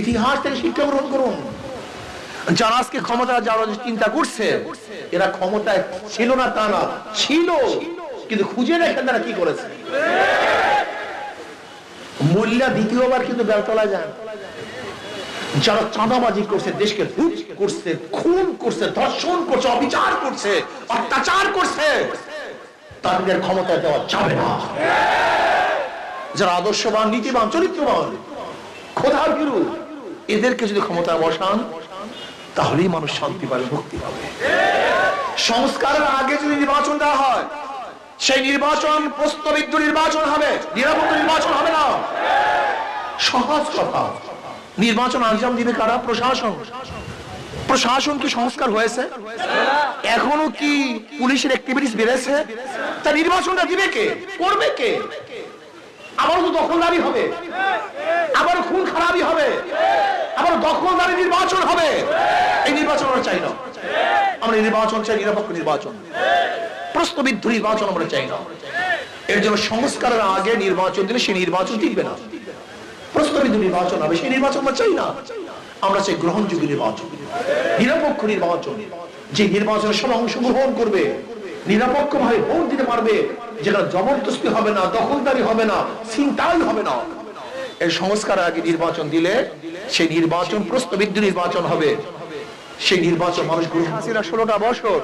ইতিহাস থেকে শিক্ষা গ্রহণ করুন। যারা আজকে ক্ষমতা যারা চিন্তা করছে, এরা ক্ষমতায় ছিল না, তা না, ছিল। কিন্তু খুঁজে দেখেন তারা কি করেছে। মোল্লা দ্বিতীয়বার কিন্তু বেলতলা যান। যারা চাঁদাবাজি করছে, দেশকে লুট করছে, খুন করছে, ধর্ষণ করছে, অবিচার করছে, অত্যাচার করছে, তাদের ক্ষমতা দেওয়া যাবে না। যারা আদর্শবান, নীতিবান, চরিত্রবান, খোদার বিরু এদেরকে যদি ক্ষমতা বসান, তাহলেই মানুষ শান্তি পাবে মুক্তি পাবে। সংস্কারের আগে যদি নির্বাচন দেওয়া হয়, সেই নির্বাচন প্রস্তাবিত নির্বাচন হবে নিরাপদ নির্বাচন হবে না। সহজ কথা। নির্বাচন আঞ্জাম দিবে কারা? প্রশাসন। প্রশাসন কি সংস্কার হয়েছে? এখনও কি পুলিশের অ্যাক্টিভিটিস বেড়েছে? তা নির্বাচনটা দিবে কে? করবে কে? আবার তো দখলদারি হবে। আবার খুন খারাপই হবে। আবার দখলদারি নির্বাচন হবে। এই নির্বাচন আমরা চাই না। আমরা নির্বাচন চাই, নিরপেক্ষ নির্বাচন। প্রশ্নবিদ্ধ নির্বাচন আমরা চাই না। এর জন্য সংস্কারের আগে নির্বাচন দিলে সেই নির্বাচন টিকবে না। প্রশ্নবিদ্ধ নির্বাচন হবে, সেই নির্বাচন আমরা চাই না। আমরা চাই গ্রহণযোগ্য নির্বাচন। নিরপেক্ষ নির্বাচন। যে নির্বাচনে সবাই অংশগ্রহণ করবে নিরপেক্ষ ভাবে ভোট দিতে পারবে যেখানে জবরদস্তি হবে না, দখলদারি হবে না চিন্তাই হবে না। এই সংস্কার আগে নির্বাচন দিলে সেই নির্বাচন, প্রশ্নবিদ্ধ নির্বাচন হবে। সেই নির্বাচন মানুষ গ্রহণ হাসিনা ষোলোটা বছর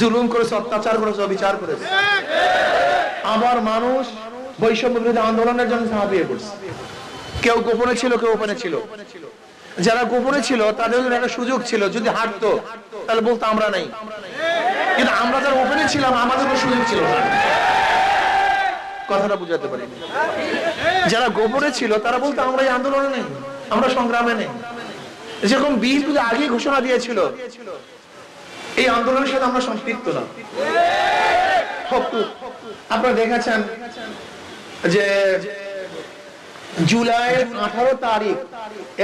জুলুম করেছে, অত্যাচার করেছে, অবিচার করেছে। আবার মানুষ বৈষম্য বিরোধী আন্দোলনের জন্য ঝাঁপিয়ে পড়ছে। কেউ গোপনে ছিল, কেউ ওপেনে ছিল। যারা গোপনে ছিল, তাদের একটা সুযোগ ছিল, যদি হাঁটতো তাহলে বলতো আমরা নাই। কিন্তু আমরা যারা ওপেনে ছিলাম, আমাদের কোনো সুযোগ ছিল না। কথাটা বুঝাতে পারি যারা গোপনে ছিল, তারা বলতো, আমরা এই আন্দোলনে নেই, আমরা সংগ্রামে নেই। যেরকম বিএনপি আগে ঘোষণা দিয়েছিল, এই আন্দোলনের সাথে আমরা সম্পৃক্ত না। আপনারা দেখেছেন যে জুলাই আঠারো তারিখ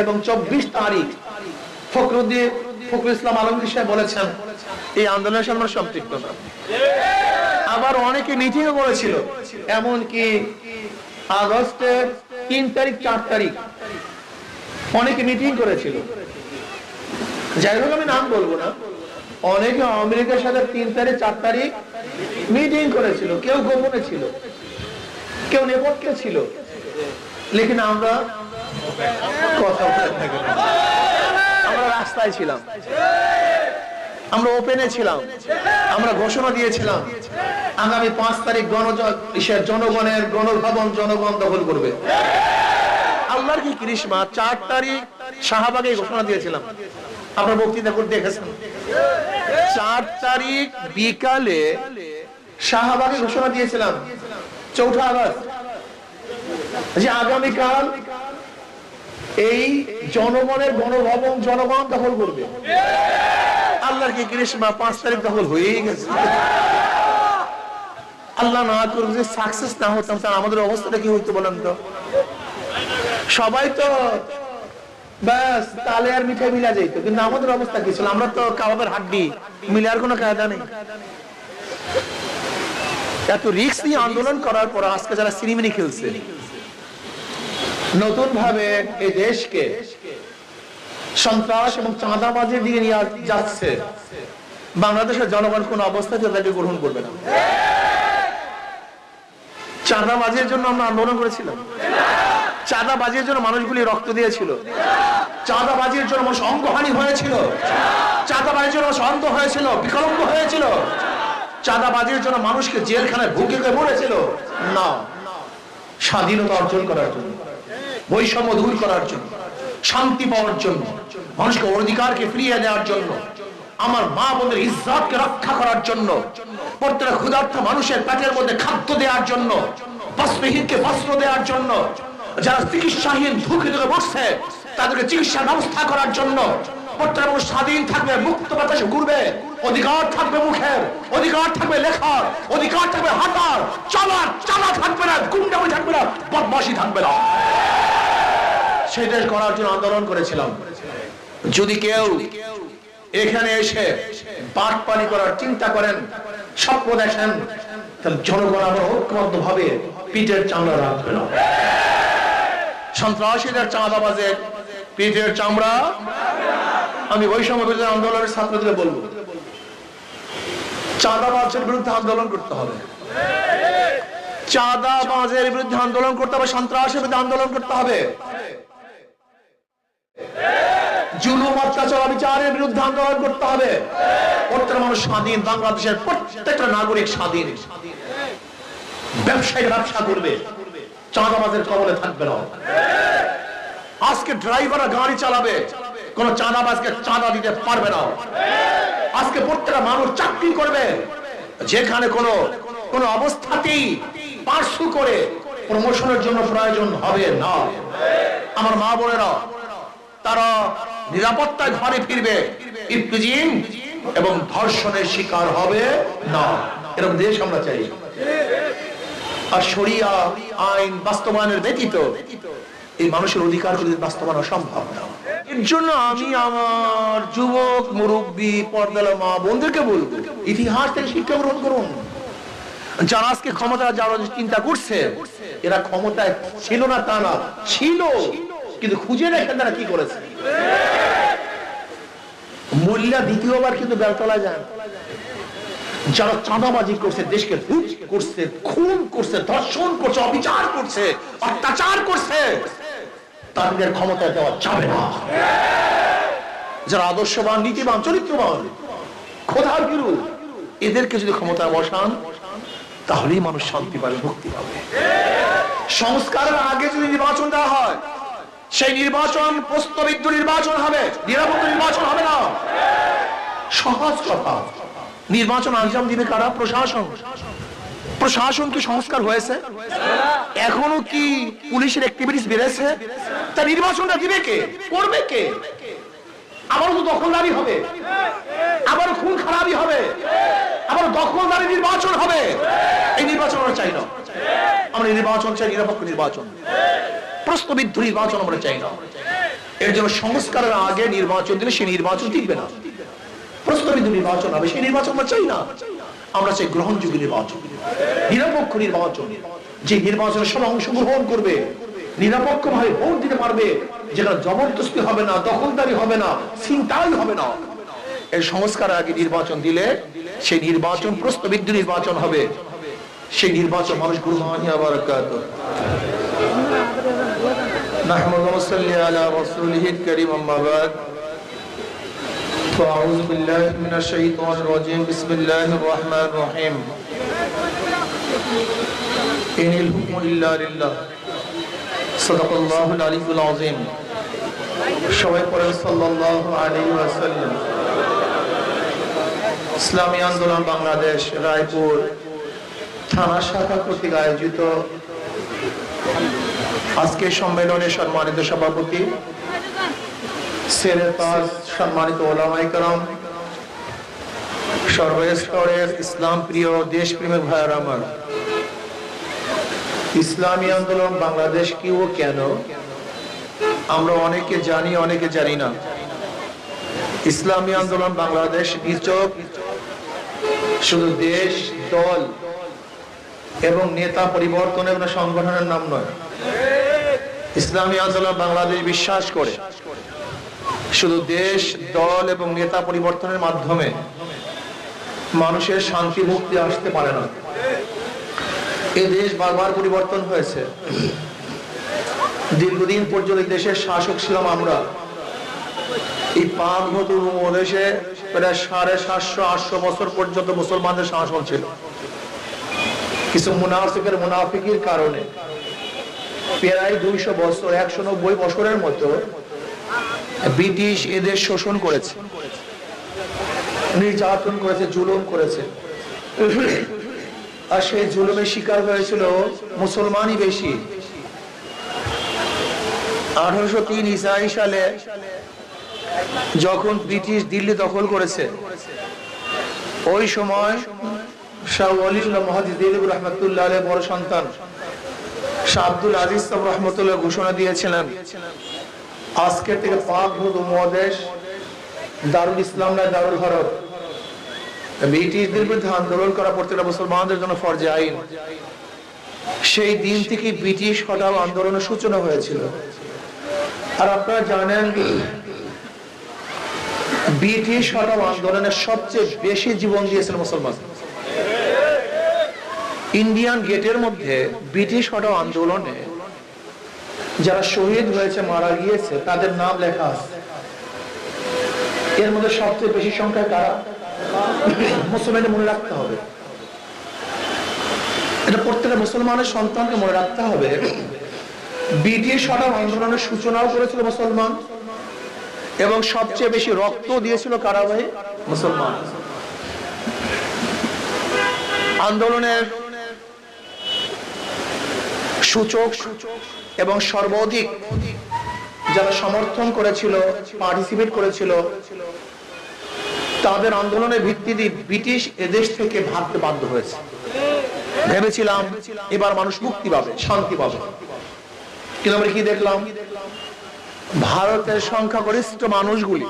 এবং চব্বিশ তারিখ ফখরুদ্দিন ফখরুল ইসলাম আলমগীর সাহেব বলেছেন, এই আন্দোলনের সাথে আমরা সম্পৃক্ত না। আবার অনেকে মিটিং করেছিল, এমনকি আগস্টের তিন তারিখ, চার তারিখ অনেকে মিটিং করেছিল। যাই হোক, আমি নাম বলব না। অনেকে আমেরিকার সাথে তিন তারিখ, চার তারিখ মিটিং করেছিল, কেউ গোপনে ছিল, কেউ নেপথ্যে ছিল, লেকিন আমরা কথা বলে থাকি। আমরা রাস্তায় ছিলাম। আমরা ওপেনে ছিলাম। আমরা ঘোষণা দিয়েছিলাম, আগামী পাঁচ তারিখ গণ জনগণের গণভবন জনগণ দখল করবে। আল্লাহর কি কৃষ্মা চার তারিখ শাহবাগে ঘোষণা দিয়েছিলাম। আপনার বক্তৃতা করে দেখেছেন। চার তারিখ বিকালে শাহবাগে ঘোষণা দিয়েছিলাম। চৌঠা আগস্ট। যে আগামীকাল এই জনগণের গণভবন জনগণ দখল করবে। আল্লাহর কি কৃষ্মা পাঁচ তারিখ দখল হয়েই গেছে? আল্লাহ না করুক যে সাকসেস না হতাম তাহলে আমাদের অবস্থাটা কি হইতো বলেন তো? সবাই তো ব্যাস, তালে আর মিঠাই মিলা যাইতো, কিন্তু আমাদের অবস্থা কি ছিল? আমরা তো কাবাবের হাড্ডি, মিলার কোনো কায়দা নেই। এত রিক্স নিয়ে আন্দোলন করার পর আজকে যারা সিনেমিনি খেলছে নতুন ভাবে এই দেশকে সন্ত্রাস এবং চাঁদাবাজির দিকে নিয়ে যাচ্ছে, বাংলাদেশের জনগণ কোন অবস্থাতে তাদেরকে গ্রহণ করবে না। চাঁদাবাজির জন্য আমরা আন্দোলন করেছিলাম। চাঁদাবাজির জন্য মানুষগুলি রক্ত দিয়েছিল। চাঁদাবাজির জন্য মানুষ অঙ্গহানি হয়েছিল। চাঁদাবাজির জন্য মানুষ অন্ধ হয়েছিল বিকলম্ব হয়েছিল। চাঁদাবাজির জন্য মানুষকে জেলখানায় ভুগে গিয়ে মরেছিল না স্বাধীনতা অর্জন করার জন্য। বৈষম্য দূর করার জন্য, শান্তি পাওয়ার জন্য, মানুষকে অধিকারকে ফিরিয়ে দেওয়ার জন্য, আমার মা বোনের ইজ্জতকে রক্ষা করার জন্য প্রত্যেক ক্ষুধার্ত মানুষের পেটের মধ্যে খাদ্য দেওয়ার জন্য, বস্ত্রহীনকে বস্ত্র দেওয়ার জন্য, যারা চিকিৎসাহীন ধুকে ধুকে বসছে তাদেরকে চিকিৎসার ব্যবস্থা করার জন্য স্বাধীন থাকবে, মুক্ত বাতাসে ঘুরবে, অধিকার থাকবে মুখের, অধিকার থাকবে লেখার, অধিকার থাকবে হাঁটার, চলার, চালা থাকবে না, গুন্ডামি থাকবে না বদমাসি থাকবে না। সেই দেশ করার জন্য আন্দোলন করেছিলাম। যদি কেউ এখানে এসে পাট পানি করার চিন্তা করেন, স্বপ্ন দেখেন, তাহলে জনগণ আবার ঐক্যবদ্ধ ভাবে পিঠের চামড়া রাখবে না। সন্ত্রাসীদের চাঁদাবাজের পিঠের চামড়া। আমি বৈষম্য বিরোধী আন্দোলনের ছাত্রদের বলব চাঁদাবাজের বিরুদ্ধে আন্দোলন করতে হবে। চাঁদাবাজের বিরুদ্ধে আন্দোলন করতে হবে, সন্ত্রাসের বিরুদ্ধে আন্দোলন করতে হবে। আজকে ড্রাইভাররা গাড়ি চালাবে, কোন চাঁদাবাজকে চাঁদা দিতে পারবে না। আজকে প্রত্যেকটা মানুষ চাকরি করবে, যেখানে কোনো কোনো অবস্থাতেই পার্সু করে প্রমোশনের জন্য প্রয়োজন হবে না। আমার মা বোনেরা, তারা নিরাপত্তায় ঘরে ফিরবে। এবং ধর্ষণের শিকার হবে না। এরকম দেশ আমরা চাই। আর শরিয়া আইন বাস্তবায়নের ব্যতীত এই মানুষের অধিকার বাস্তবায়ন সম্ভব না। এর জন্য আমি আমার যুবক, মুরব্বী, পর্দালা মা বোনদেরকে বলব, ইতিহাস থেকে শিক্ষা গ্রহণ করুন। যারা আজকে ক্ষমতা যারা চিন্তা করছে, এরা ক্ষমতায় ছিল না তা না, ছিল। কিন্তু খুঁজে দেখেন তারা কি করেছে। মূল্যা দ্বিতীয়বার কিন্তু বেলতলায় যান। যারা চাঁদাবাজি করছে, দেশকে লুট করছে, খুন করছে, ধর্ষণ করছে, অবিচার করছে, অত্যাচার করছে, তাদের ক্ষমতায় দেওয়া যাবে না। যারা আদর্শবান, নীতিবান, চরিত্রবান, খোদার বিরু এদেরকে যদি ক্ষমতায় বসান, তাহলেই মানুষ শান্তি পাবে, মুক্তি পাবে। সংস্কারের আগে যদি নির্বাচন দেওয়া হয় সেই নির্বাচন প্রস্তবিদ্ধ নির্বাচন হবে। নিরাপত্তা নির্বাচন হবে না। সহজ কথা। নির্বাচন আঞ্জাম দিবে কারা? প্রশাসন। প্রশাসন কি সংস্কার হয়েছে? এখনও কি পুলিশের অ্যাক্টিভিটিস বেড়েছে? তা নির্বাচনটা দিবে কে? করবে কে? আবারও তো দখলদারি হবে। আবার খুন খারাপই হবে। আবার দখলদারি নির্বাচন হবে। এই নির্বাচন আমরা চাই না। আমরা নির্বাচন চাই, নিরপেক্ষ নির্বাচন। প্রশ্নবিদ্ধ নির্বাচন আমরা চাই না। এর জন্য সংস্কারের আগে নির্বাচন দিলে সেই নির্বাচন টিকবে না। প্রশ্নবিদ্ধ নির্বাচন হবে সেই নির্বাচন আমরা চাই না। আমরা চাই গ্রহণযোগ্য নির্বাচন। নিরপেক্ষ নির্বাচন। যে অংশগ্রহণ করবে নিরপেক্ষ ভাবে ভোট দিতে পারবে, যেখানে জবরদস্তি হবে না, দখলদারি হবে না চিন্তাই হবে না। এই সংস্কার আগে নির্বাচন দিলে সেই নির্বাচন প্রশ্নবিদ্ধ নির্বাচন হবে। সেই নির্বাচন মানুষ গুরুমানিয়া বারাকাত نحمد ونصلي على رسوله الكريم أما بعد فأعوذ بالله من الشيطان الرجيم بسم الله الرحمن الرحيم إن الحكم إلا لله صدق الله العلي العظيم সবাই পড়েন সাল্লাল্লাহু আলাইহি ওয়াসাল্লাম ইসলামী আন্দোলন বাংলাদেশ রায়পুর থানা শাখা কর্তৃক আয়োজিত আজকে সম্মেলনে সম্মানিত সভাপতি সম্মানিত ওলামাই করম, সর্বস্তরের ইসলাম প্রিয় দেশ প্রেমের ভাইয়ার আমার। ইসলামী আন্দোলন বাংলাদেশ কি ও কেন? আমরা অনেকে জানি অনেকে জানি না। ইসলামী আন্দোলন বাংলাদেশ নিচক, শুধু দেশ, দল এবং নেতা পরিবর্তনের সংগঠনের নাম নয়। ইসলামী আন্দোলন বাংলাদেশ বিশ্বাস করে। শুধু দেশ, দল এবং নেতা পরিবর্তনের মাধ্যমে মানুষের শান্তি, মুক্তি আসতে পারে না। এ দেশ বারবার পরিবর্তন হয়েছে। দীর্ঘদিন পর্যন্ত দেশের শাসক ছিলাম আমরা। এই পাক নতুন দেশে প্রায় সাড়ে সাতশো, আটশো বছর পর্যন্ত মুসলমানদের শাসন ছিল। কিছু মুনাফিকের, মুনাফিকির কারণে প্রায় দুইশো বছর, একশো নব্বই বছরের মতো ব্রিটিশ এদের শোষণ করেছে। নির্যাতন করেছে, জুলুম করেছে। আর সেই জুলুমের শিকার হয়েছিল মুসলমানই বেশি। আঠারোশো তিন ইসাই সালে যখন ব্রিটিশ দিল্লি দখল করেছে, ওই সময় শাহ ওয়ালিউল্লাহ মহাদিস দিলীপ রহমতুল্লাহ বড় সন্তান শাহ আব্দুল আজিজ সাহেব রহমতুল্লাহ ঘোষণা দিয়েছিলেন আজকের থেকে পাক ভূত মহাদেশ দারুল ইসলাম নয় দারুল ভারত ব্রিটিশদের বিরুদ্ধে আন্দোলন করা প্রত্যেকটা মুসলমানদের জন্য ফরজে আইন। সেই দিন থেকে ব্রিটিশ হটাও আন্দোলনের সূচনা হয়েছিল। আর আপনারা জানেন, ব্রিটিশ হটাও আন্দোলনের সবচেয়ে বেশি জীবন দিয়েছিল মুসলমান। ইন্ডিয়ান গেটের মধ্যে ব্রিটিশ হটাও আন্দোলনে যারা শহীদ হয়েছে, মারা গিয়েছে, তাদের নাম লেখা আছে। এর মধ্যে সবচেয়ে বেশি সংখ্যায় কারা? মুসলমানের মনে রাখতে হবে। এটা প্রত্যেকটা মুসলমানের সন্তানকে মনে রাখতে হবে। ব্রিটিশ হটাও আন্দোলনের সূচনাও করেছিল মুসলমান, এবং সবচেয়ে বেশি রক্ত দিয়েছিল কারা ভাই? মুসলমান। আন্দোলনের সূচক এবং সর্বাধিক যারা সমর্থন করেছিল পার্টিসিপেট করেছিল, তাদের আন্দোলনের ভিত্তিতে ব্রিটিশ এদেশ থেকে ভাবতে বাধ্য হয়েছে। ভেবেছিলাম এবার মানুষ মুক্তি পাবে, শান্তি পাবে। কিন্তু আমরা কি দেখলাম? ভারতের সংখ্যাগরিষ্ঠ মানুষগুলি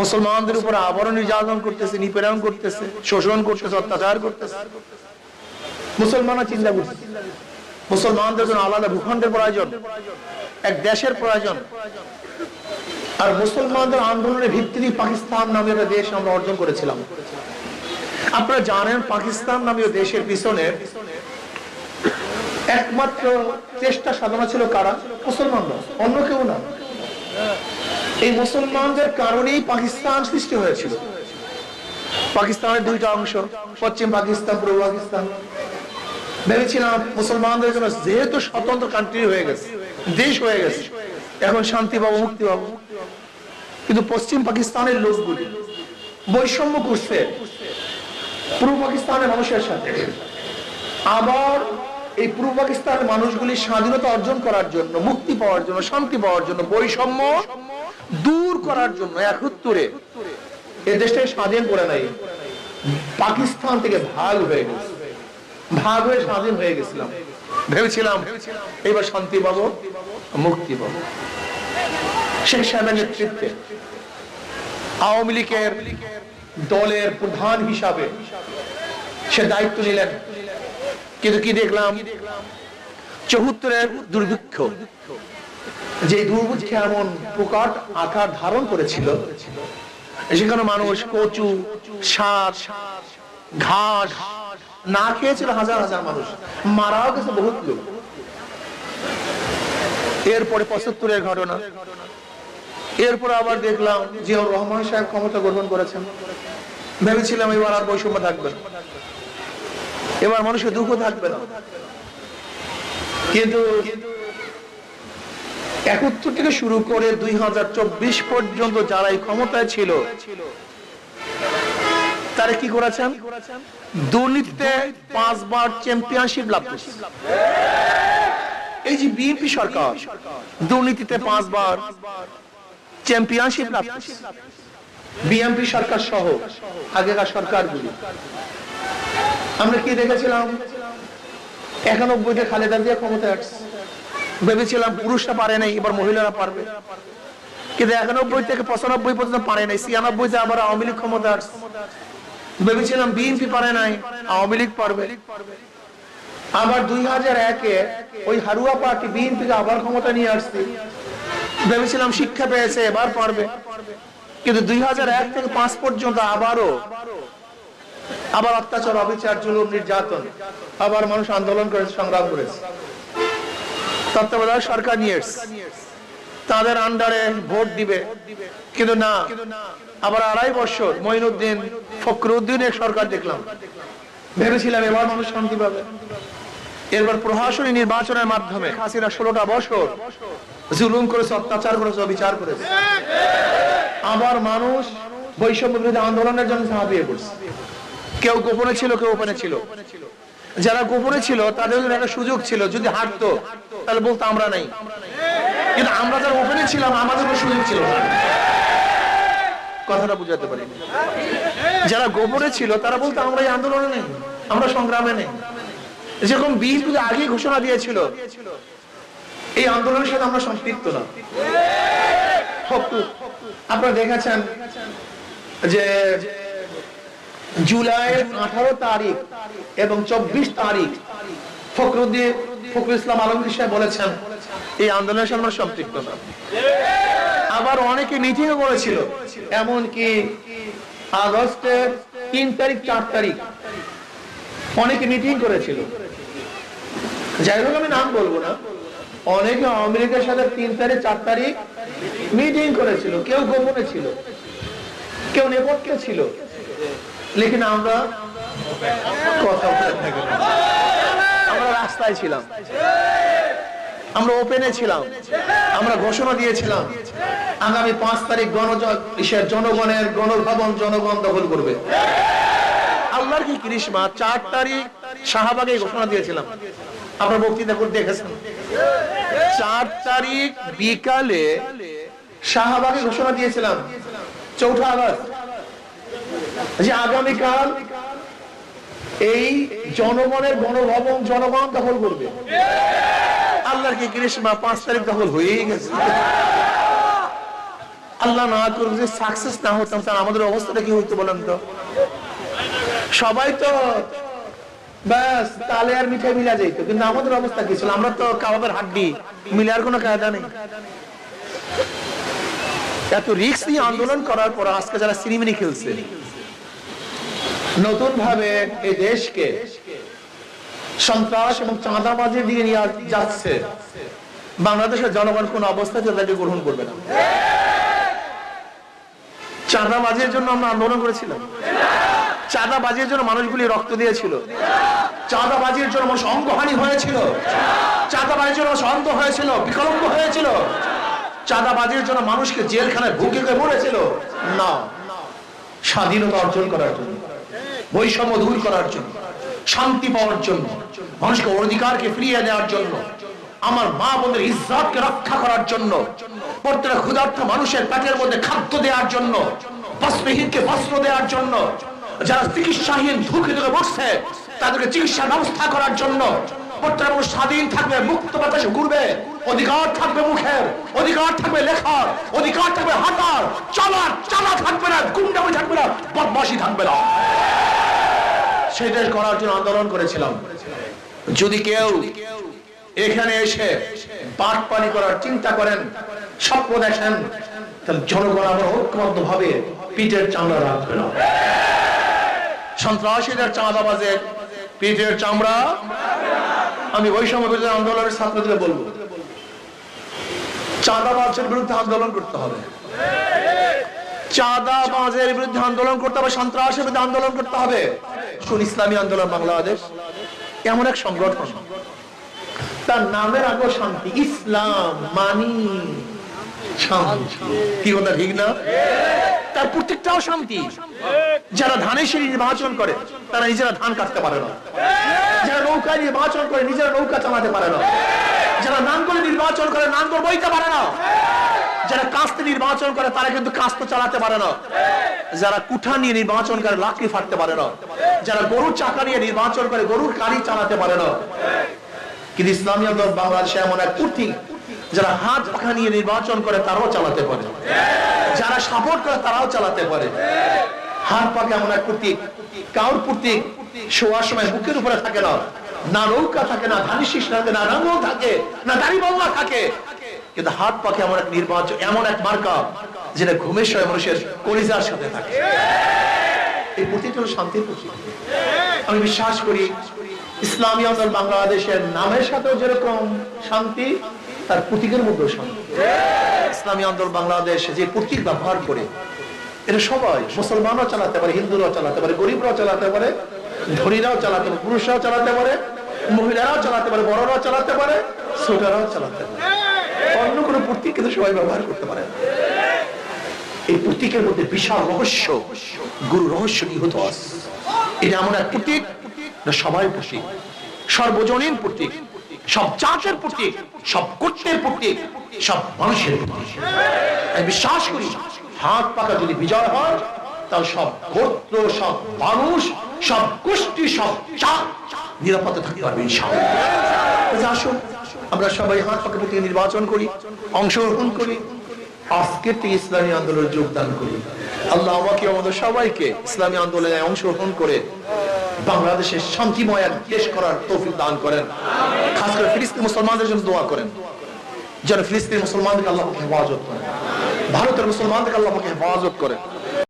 মুসলমানদের উপর আবরণ নির্যাতন করতেছে, নিপীড়ন করতেছে, শোষণ করতেছে, অত্যাচার করতেছে। মুসলমানরা চিন্তা করতেছে মুসলমানদের জন্য আলাদা ভূখণ্ডের প্রয়োজন, এক দেশের প্রয়োজন। আর মুসলমানদের আন্দোলনের ভিত্তিতে পাকিস্তান নামে একটা দেশ আমরা অর্জন করেছিলাম। আপনারা জানেন পাকিস্তান নামীয় দেশের পিছনে একমাত্র চেষ্টা সাধনা ছিল কারা? মুসলমানরা, অন্য কেউ না। এই মুসলমানদের কারণেই পাকিস্তান সৃষ্টি হয়েছিল। পাকিস্তানের দুইটা অংশ, পশ্চিম পাকিস্তান, পূর্ব পাকিস্তান। ভেবেছিলাম মুসলমানদের জন্য যেহেতু স্বতন্ত্র কান্ট্রি হয়ে গেছে, দেশ হয়ে গেছে, এখন শান্তি পাবো, মুক্তি পাবো। কিন্তু পশ্চিম পাকিস্তানের লোকগুলি বৈষম্য করছে পূর্ব পাকিস্তানের মানুষের সাথে। আবার এই পূর্ব পাকিস্তানের মানুষগুলি স্বাধীনতা অর্জন করার জন্য, মুক্তি পাওয়ার জন্য, শান্তি পাওয়ার জন্য বৈষম্য দূর করার জন্য একত্তরে এ দেশটাকে স্বাধীন করে নাই। পাকিস্তান থেকে ভাগ হয়ে গেছে। ভাগ হয়ে স্বাধীন হয়ে গেছিলাম। ভেবেছিলাম এবার শান্তি পাবো মুক্তি পাবো। শেখ সাহেবের নেতৃত্বে আওয়ামী লীগের দলের প্রধান হিসাবে সে দায়িত্ব নিলেন। কিন্তু কি দেখলাম? চৌহত্তরের দুর্ভিক্ষ যে দুর্ভিক্ষে এমন প্রকাট আকার ধারণ করেছিল সেখানে মানুষ কচু শাক ঘাস না খেয়েছিল হাজার হাজার মানুষ। মারাও গেছে বহুত লোক। এরপরে পঁচাত্তরের ঘটনা। এরপর আবার দেখলাম জিয়াউর রহমান সাহেব ক্ষমতা গ্রহণ করেছেন। ভেবেছিলাম এবার আর বৈষম্য থাকবে না। এবার মানুষের দুঃখ থাকবে না। কিন্তু একাত্তর থেকে শুরু করে দুই হাজার চব্বিশ পর্যন্ত যারা এই ক্ষমতায় ছিল, তারা কি করেছেন? দুর্নীতিতে পাঁচবার চ্যাম্পিয়নশিপ লাভ করছে। এই যে বিএনপি সরকার, দুর্নীতিতে পাঁচবার চ্যাম্পিয়নশিপ লাভ করছে। বিএনপি সরকার সহ আগেকার সরকারগুলি। আমরা কি দেখেছিলাম? একানব্বইতে খালেদা দিয়ে ক্ষমতায় আসছে। ভেবেছিলাম পুরুষরা পারে নাই, এবার মহিলারা পারবে। কিন্তু একানব্বই থেকে পঁচানব্বই পর্যন্ত পারে নাই, ছিয়ানব্বইতে আবার আওয়ামী লীগ ক্ষমতা আসছে। ভেবেছিলাম বিএনপি পারে নাই, আওয়ামী লীগ পারবে। আবার দুই হাজার একে ওই হারুয়া পার্টি বিএনপিকে আবার ক্ষমতা নিয়ে আসছে। ভেবেছিলাম শিক্ষা পেয়েছে, এবার পারবে। কিন্তু দুই হাজার এক থেকে পাঁচ পর্যন্ত আবারও আবার অত্যাচার, অবিচার, জুলুম, নির্যাতন, আবার মানুষ আন্দোলন করেছে সংগ্রাম করেছে। তত্ত্বাবধায়ক সরকার নিয়ে। তাদের আন্ডারে ভোট দিবে। কিন্তু না, আবার আড়াই বছর মঈনুদ্দিন ফখরুদ্দিনের সরকার দেখলাম। ভেবেছিলাম এবার মানুষ শান্তি পাবে। এরপর প্রশাসনী নির্বাচনের মাধ্যমে ষোলোটা বছর জুলুম করেছে, অত্যাচার করেছে, অবিচার করেছে। আবার মানুষ বৈষম্য বিরোধী আন্দোলনের জন্য ঝাঁপিয়ে পড়ছে। কেউ গোপনে ছিল, কেউ ওপেনে ছিল। যারা গোপনে ছিল, তাদের জন্য একটা সুযোগ ছিল, যদি হাঁটতো, তাহলে বলতো আমরা নাই। কিন্তু আমরা যারা ওপেনে ছিলাম, আমাদের সুযোগ ছিল না। কথাটা বুঝাতে পারি। যারা গোপনে ছিল, তারা বলতো, আমরা এই আন্দোলনে নেই, আমরা সংগ্রামে নেই। যেরকম বিএনপি আগে ঘোষণা দিয়েছিল, এই আন্দোলনের সাথে আমরা সম্পৃক্ত না। আপনারা দেখেছেন যে জুলাই আঠারো তারিখ এবং চব্বিশ তারিখ ফখরুদ্দিন ফখরুল ইসলাম আলমগীর সাহেব বলেছেন, এই আন্দোলনের সাথে আমরা সম্পৃক্ত না। আবার অনেকে মিটিংও করেছিল, এমনকি আগস্টের তিন তারিখ, চার তারিখ অনেকে মিটিং করেছিল। যাই হোক আমি নাম বলব না। অনেকে আমেরিকার সাথে তিন তারিখ, চার তারিখ মিটিং করেছিল, কেউ গোপনে ছিল, কেউ নেপথ্যে ছিল, লেকিন আমরা কথা বলে থাকি রাস্তায় ছিলাম। আমরা ওপেনে ছিলাম। আমরা ঘোষণা দিয়েছিলাম, আগামী পাঁচ তারিখ গণজ জনগণের গণভবন জনগণ দখল করবে। আল্লাহর কি কৃষ্মা চার তারিখ শাহবাগে ঘোষণা দিয়েছিলাম। আপনার বক্তৃতা করে দেখেছেন। চার তারিখ বিকালে শাহবাগে ঘোষণা দিয়েছিলাম। চৌঠা আগস্ট। যে আগামীকাল এই জনগণের গণভবন জনগণ দখল করবে। আল্লাহর কি কৃষ্মা পাঁচ তারিখ দখল হয়েই গেছে? আল্লাহ না করুক যে সাকসেস না হতাম তাহলে আমাদের অবস্থাটা কি হইতো বলেন তো? সবাই তো ব্যাস তালে আর মিঠাই মিলা যাইত, কিন্তু আমাদের অবস্থা কি ছিল? আমরা তো কাবাবের হাড্ডি, মিলার কোনো কায়দা নেই। এত রিক্স নিয়ে আন্দোলন করার পর আজকে যারা সিনেমিনি খেলছে নতুন ভাবে এই দেশকে সন্ত্রাস এবং চাঁদাবাজির দিকে নিয়ে যাচ্ছে। বাংলাদেশের জনগণ কোন অবস্থাতে তাদেরকে গ্রহণ করবে না। চাঁদাবাজির জন্য আমরা আন্দোলন করেছিলাম। চাঁদাবাজির জন্য মানুষগুলি রক্ত দিয়েছিল। চাঁদাবাজির জন্য মানুষ অঙ্গহানি হয়েছিল। চাঁদাবাজির জন্য অন্ধ হয়েছিল, বিকলঙ্গ হয়েছিল। চাঁদাবাজির জন্য মানুষকে জেলখানায় ভুকে হয়ে মরেছিল না, স্বাধীনতা অর্জন করার জন্য, বৈষম্য দূর করার জন্য। শান্তি পাওয়ার জন্য, মানুষকে অধিকারকে ফিরিয়ে দেওয়ার জন্য, আমার মা বোনের ইজ্জতকে রক্ষা করার জন্য, প্রত্যেক ক্ষুধার্ত মানুষের পেটের মধ্যে খাদ্য দেওয়ার জন্য বস্ত্রহীনকে বস্ত্র দেওয়ার জন্য, যারা চিকিৎসাহীন ঝুঁকি থেকে বসছে, তাদেরকে চিকিৎসার ব্যবস্থা করার জন্য, প্রত্যেক স্বাধীন থাকবে, মুক্ত বাতাসে ঘুরবে, অধিকার থাকবে মুখের, অধিকার থাকবে লেখার, অধিকার থাকবে হাঁটার, চলার, চালা থাকবে না, গুন্ডামি থাকবে না বদমাসি থাকবে না। দেশ করার জন্য আন্দোলন করেছিলাম। যদি কেউ এখানে এসে পাট পানি করার চিন্তা করেন, স্বপ্ন দেখেন, তাহলে জনগণ আবার ঐক্যবদ্ধ ভাবে পিঠের চামড়া রাখবে না। সন্ত্রাসীদের চাঁদাবাজের পিঠের চামড়া আমি বৈষম্য বিরোধী আন্দোলনের ছাত্রদের বলব। চাঁদাবাজের বিরুদ্ধে আন্দোলন করতে হবে। চাঁদাবাজের বিরুদ্ধে আন্দোলন করতে হবে, সন্ত্রাসের বিরুদ্ধে আন্দোলন করতে হবে। শুন, ইসলামী আন্দোলন বাংলাদেশ এমন এক সংগঠন। তার নামের আগে শান্তি, ইসলাম মানি কি কথা, ঠিক না? তার প্রত্যেকটাও শান্তি। যারা ধানের সিঁড়ি নির্বাচন করে, তারা নিজেরা ধান কাটতে পারে না। যারা নৌকা নির্বাচন করে, নিজেরা নৌকা চালাতে পারে না। যারা নাঙ্গলে নির্বাচন করে নাঙ্গল বইতে পারে না। যারা কাস্তে নির্বাচন করে, তারা কিন্তু কাস্ত চালাতে পারে না। যারা কুঠা নিয়ে নির্বাচন করে লাকড়ি ফাটতে পারে না। যারা গরুর চাকা নিয়ে নির্বাচন করে, গরুর গাড়ি চালাতে পারে না। কিন্তু ইসলামী আন্দোলন বাংলাদেশে এমন এক কুর্তি যারা হাত পাখা নিয়ে নির্বাচন করে, তারাও চালাতে পারে। যারা সাপোর্ট করে, তারাও চালাতে পারে। হাত পাখা এমন এক কুর্তি কাউর কুর্তি শোয়ার সময় বুকের উপরে থাকে না। না নৌকা থাকে, না ধানি শীষ থাকে, না রাঙ্গল থাকে, না দাড়ি বল্লা থাকে। কিন্তু হাত পাখে এমন এক নির্বাচন এমন এক মার্কা যেটা ঘুমের সময় মানুষের কলিজার সাথে থাকে। এই প্রতিটা হলো শান্তির প্রতীক। আমি বিশ্বাস করি, ইসলামী আন্দোলন বাংলাদেশের নামের সাথেও যেরকম শান্তি, তার প্রতীকের মধ্যেও শান্তি। ইসলামী আন্দোলন বাংলাদেশ যে প্রতীক ব্যবহার করে, এটা সবাই, মুসলমানও চালাতে পারে, হিন্দুরাও চালাতে পারে, গরিবরাও চালাতে পারে ধনীরাও চালাতে পারে, পুরুষরাও চালাতে পারে, মহিলারাও চালাতে পারে, বড়রাও চালাতে পারে, ছোটরাও চালাতে পারে। অন্য কোনো প্রতীক কিন্তু সবাই ব্যবহার করতে পারে এই প্রতীকের মধ্যে বিশাল রহস্য, গুরু রহস্য নিহত আছে। এটা এমন এক প্রতীক সবাই সর্বজনীন প্রতীক, সব জাতের প্রতীক, সব প্রতীক, সব মানুষের প্রতীক। আমি বিশ্বাস করি হাত পাকা যদি বিজয় হয়, তাহলে সব গোত্র, সব মানুষ সব গোষ্ঠী, সব জাত নিরাপদে থাকতে পারবে আসুন। আমরা সবাই হাত পাকা প্রতীক নির্বাচন করি, অংশগ্রহণ করি, আজকের থেকে ইসলামী আন্দোলনে যোগদান করি। আল্লাহ আমাকে, আমাদের সবাইকে ইসলামী আন্দোলনে অংশগ্রহণ করে বাংলাদেশের শান্তিময় এক দেশ করার তৌফিক দান করেন। খাস করে ফিলিস্তিন মুসলমানদের জন্য দোয়া করেন। যেন ফিলিস্তিন মুসলমানদেরকে আল্লাহ হেফাজত করেন। ভারতের মুসলমানদেরকে আল্লাহ হেফাজত করেন।